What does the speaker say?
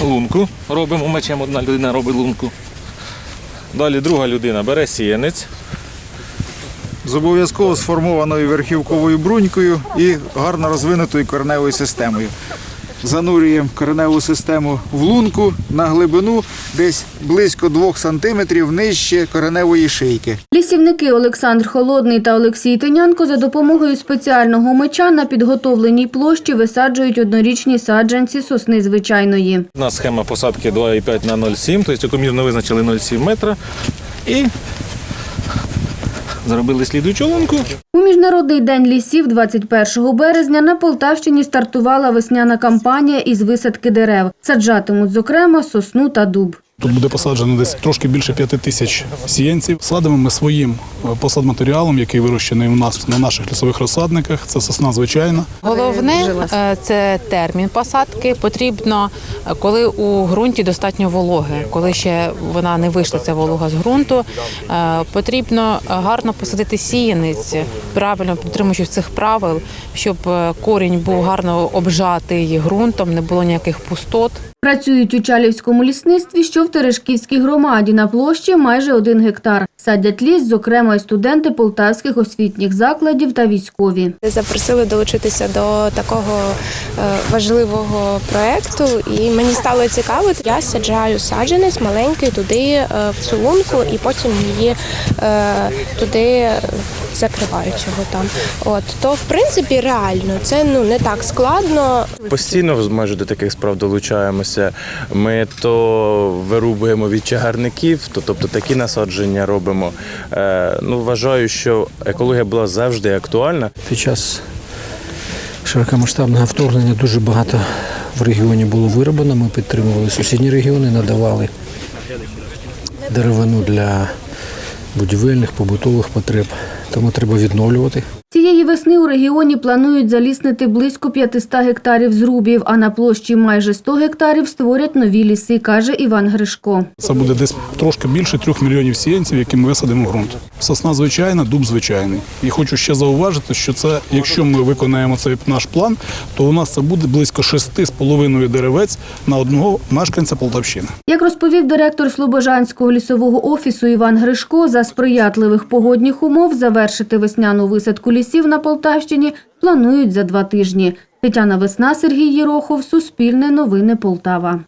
лунку робимо, мечем одна людина робить лунку. Далі друга людина бере сіянець. з обов'язково сформованою верхівковою брунькою і гарно розвинутою кореневою системою. Занурюємо кореневу систему в лунку на глибину десь близько 2 см нижче кореневої шийки. Лісівники Олександр Холодний та Олексій Тинянко за допомогою спеціального меча на підготовленій площі висаджують однорічні саджанці сосни звичайної. У нас схема посадки 2,5 на 0,7, тобто окомірно визначили 0,7 метра. І зробили слідуючу лунку. У Міжнародний день лісів 21 березня на Полтавщині стартувала весняна кампанія із висадки дерев. Саджатимуть, зокрема, сосну та дуб. Тут буде посаджено десь трошки більше п'яти тисяч сіянців. Садимо ми своїм е, посадматеріалом, який вирощений у нас на наших лісових розсадниках. Це сосна звичайна. Головне е, це термін посадки. Потрібно, е, коли у ґрунті достатньо вологи, коли ще вона не вийшла ця волога з ґрунту. Потрібно гарно посадити сіянець, правильно підтримуючись цих правил, щоб корінь був гарно обжатий ґрунтом, не було ніяких пустот. Працюють у Чалівському лісництві, що в Терешківській громаді на площі майже один гектар. Садять ліс, зокрема, й студенти полтавських освітніх закладів та військові. Запросили долучитися до такого е, важливого проекту, і мені стало цікаво. Я саджаю саджанець маленький туди е, в цю лунку, і потім її е, туди закриваю цього там. От то в принципі реально це ну не так складно. Постійно майже до таких справ долучаємося. Ми то вирубуємо від чагарників, то тобто такі насадження робимо. Е, ну вважаю, що екологія була завжди актуальна. Під час широкомасштабного вторгнення дуже багато в регіоні було вироблено. Ми підтримували сусідні регіони, надавали деревину для будівельних, побутових потреб. Тому треба відновлювати. Цієї весни у регіоні планують заліснити близько 500 гектарів зрубів, а на площі майже 100 гектарів створять нові ліси, каже Іван Гришко. Це буде десь трошки більше трьох мільйонів сіянців, які ми висадимо в ґрунт. Сосна звичайна, дуб звичайний. І хочу ще зауважити, що це, якщо ми виконаємо цей наш план, то у нас це буде близько шести з половиною деревець на одного мешканця Полтавщини. Як розповів директор Слобожанського лісового офісу Іван Гришко, за сприятливих погодних умов завершити весняну висадку лісів на Полтавщині планують за два тижні. Тетяна Весна, Сергій Єрохов, Суспільне новини Полтава.